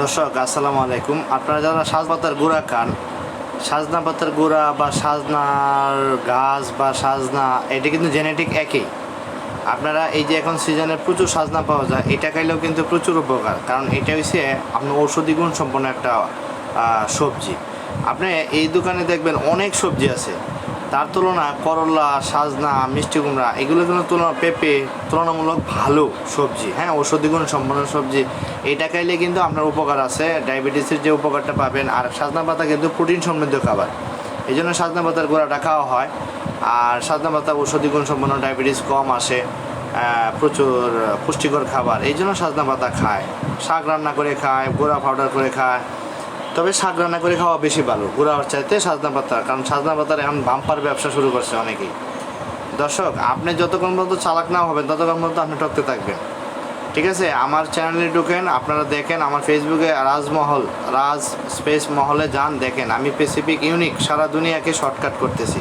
দর্শক, আসসালামু আলাইকুম। আপনারা যারা সাজপাতার গুঁড়া খান সাজনা পাতার গুঁড়া বা সাজনার গাছ বা সাজনা, এটা কিন্তু জেনেটিক একই। আপনারা এই যে এখন সিজনে প্রচুর সাজনা পাওয়া যায়, এটা খাইলেও কিন্তু প্রচুর উপকার। কারণ এটা হচ্ছে আপনার ঔষধি গুণ সম্পন্ন একটা সবজি। আপনি এই দোকানে দেখবেন অনেক সবজি আছে। তার তুলনা করলা, সাজনা, মিষ্টি কুমড়া, এগুলো কিন্তু তুলনা পেঁপে তুলনামূলক ভালো সবজি। হ্যাঁ ঔষধি গুণ সম্পন্ন সবজি। এটা খাইলে কিন্তু আপনার উপকার আছে। ডায়াবেটিসের যে উপকারটা পাবেন। আর সাজনা পাতা কিন্তু প্রোটিন সমৃদ্ধ খাবার। এই জন্য সাজনা পাতার গোড়াটা খাওয়া হয়। আর সাজনা পাতা ঔষধি গুণ সম্পন্ন ডায়াবেটিস কম আসে। প্রচুর পুষ্টিকর খাবার। এই জন্য সাজনা পাতা খায়। শাক রান্না করে খায়, গোড়া পাউডার করে খায়। তবে শাক রান্না করে খাওয়া বেশি ভালো গুঁড়ার চাইতে সাজনা পাতা কারণ সাজনা পাতার এখন বাম্পার ব্যবসা শুরু করছে অনেকেই। দর্শক, আপনি যতক্ষণ পর্যন্ত চালাক না হবেন, ততক্ষণ পর্যন্ত আপনি টকতে থাকবেন। ঠিক আছে? আমার চ্যানেলে ঢুকেন, আপনারা দেখেন আমার ফেসবুকে রাজমহল, রাজ স্পেস মহলে যান, দেখেন। আমি স্পেসিফিক ইউনিক সারা দুনিয়াকে শর্টকাট করতেছি।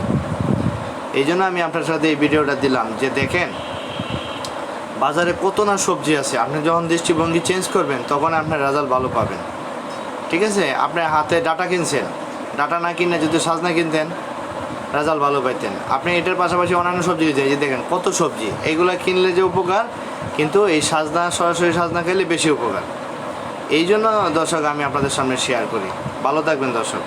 এই জন্য আমি আপনার সাথে এই ভিডিওটা দিলাম, যে দেখেন, বাজারে কত না সবজি আছে। আপনি যখন দৃষ্টিভঙ্গি চেঞ্জ করবেন, তখন আপনার রেজাল্ট ভালো পাবেন। ঠিক আছে? আপনি হাতে ডাটা কিনছেন। ডাটা না কিনে যদি সাজনা কিনতেন, রেজাল্ট ভালো পাইতেন। আপনি এটার পাশাপাশি অন্যান্য সবজি যে দেখেন, কত সবজি। এইগুলা কিনলে যে উপকার, কিন্তু এই সাজনা, সরাসরি সাজনা খেলে বেশি উপকার। এই জন্য দর্শক, আমি আপনাদের সামনে শেয়ার করি। ভালো থাকবেন দর্শক।